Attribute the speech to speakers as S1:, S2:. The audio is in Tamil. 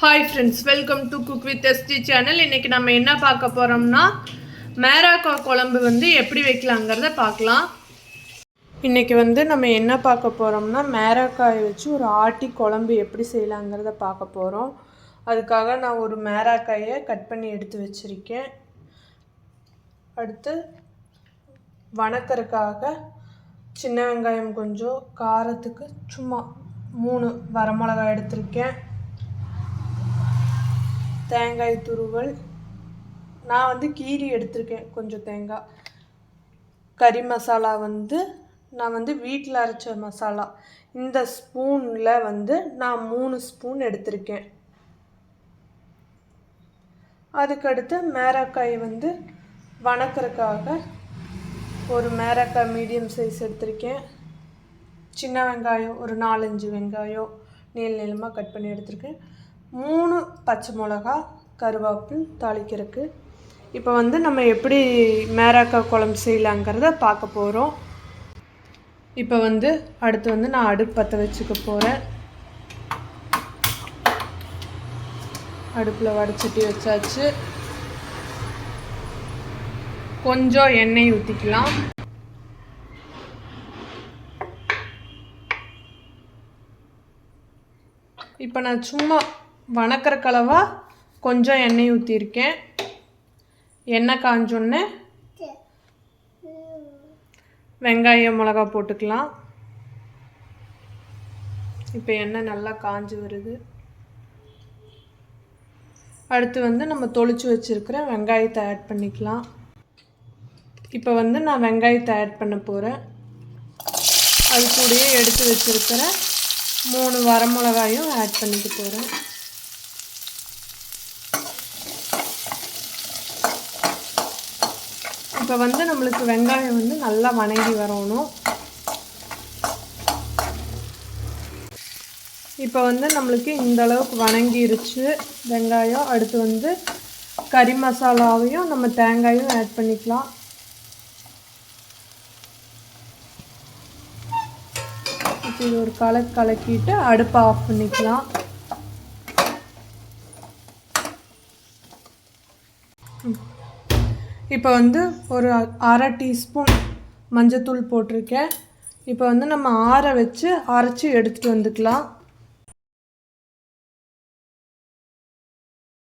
S1: Hi friends welcome to cook with SD channel இன்றைக்கி நம்ம என்ன பார்க்க போகிறோம்னா மேராக்கா குழம்பு வந்து எப்படி வைக்கலாங்கிறத பார்க்கலாம். இன்றைக்கி வந்து நம்ம என்ன பார்க்க போகிறோம்னா மேராக்காயை வச்சு ஒரு ஆட்டி குழம்பு எப்படி செய்யலாங்கிறத பார்க்க போகிறோம் அதுக்காக நான் ஒரு மேராக்காயை கட் பண்ணி எடுத்து வச்சுருக்கேன். அடுத்து வணக்கறக்காக சின்ன வெங்காயம் கொஞ்சம் காரத்துக்கு சும்மா மூணு வரமிளகாய் எடுத்திருக்கேன். தேங்காய் துருவல். நான் வந்து கீரி எடுத்திருக்கேன் கொஞ்சம் தேங்காய். கறி மசாலா வந்து நான் வந்து வீட்டில் அரைச்ச மசாலா. இந்த ஸ்பூனில் வந்து நான் மூணு ஸ்பூன் எடுத்திருக்கேன். அதுக்கடுத்து மேரக்காய் வந்து வணக்கிறதுக்காக ஒரு மேரக்காய் மீடியம் சைஸ் எடுத்திருக்கேன். சின்ன வெங்காயம் ஒரு நாலஞ்சு வெங்காயம் நீள நீளமாக கட் பண்ணி எடுத்திருக்கேன். மூணு பச்சை மிளகா கருவேப்பில் தாளிக்கிறதுக்கு. இப்போ வந்து நம்ம எப்படி மேராக்காய் குழம்பு செய்யலாங்கிறத பார்க்க போகிறோம் இப்போ வந்து அடுத்து வந்து நான் அடுப்பு பற்ற வச்சுக்க போகிறேன் அடுப்பில் வடச்சட்டி வச்சாச்சு. கொஞ்சம் எண்ணெய் ஊற்றிக்கலாம் இப்போ நான் சும்மா வணக்கிற கலவா கொஞ்சம் எண்ணெய் ஊற்றிருக்கேன் எண்ணெய் காஞ்சோன்னே வெங்காயம் மிளகா போட்டுக்கலாம். இப்போ எண்ணெய் நல்லா காஞ்சு வருது. அடுத்து வந்து நம்ம தொளிச்சு வச்சுருக்கிற வெங்காயத்தை ஆட் பண்ணிக்கலாம். இப்போ வந்து நான் வெங்காயத்தை ஆட் பண்ண போகிறேன் அது கூடயே எடுத்து வச்சுருக்கிற மூணு வரமிளகாயும் ஆட் பண்ணிக்க போகிறேன் இப்போ வந்து நம்மளுக்கு வெங்காயம் வந்து நல்லா வணங்கி வரணும். இப்போ வந்து நம்மளுக்கு இந்த அளவுக்கு வணங்கிருச்சு வெங்காயம். அடுத்து வந்து கறி மசாலாவையும் நம்ம தேங்காயும் ஆட் பண்ணிக்கலாம். இப்போ இது ஒரு கலக்கு கலக்கிட்டு அடுப்பை ஆஃப் பண்ணிக்கலாம். இப்போ வந்து ஒரு அரை டீஸ்பூன் மஞ்சத்தூள் போட்டிருக்கேன். இப்போ வந்து நம்ம ஆற வச்சு அரைச்சி எடுத்துகிட்டு வந்துக்கலாம்.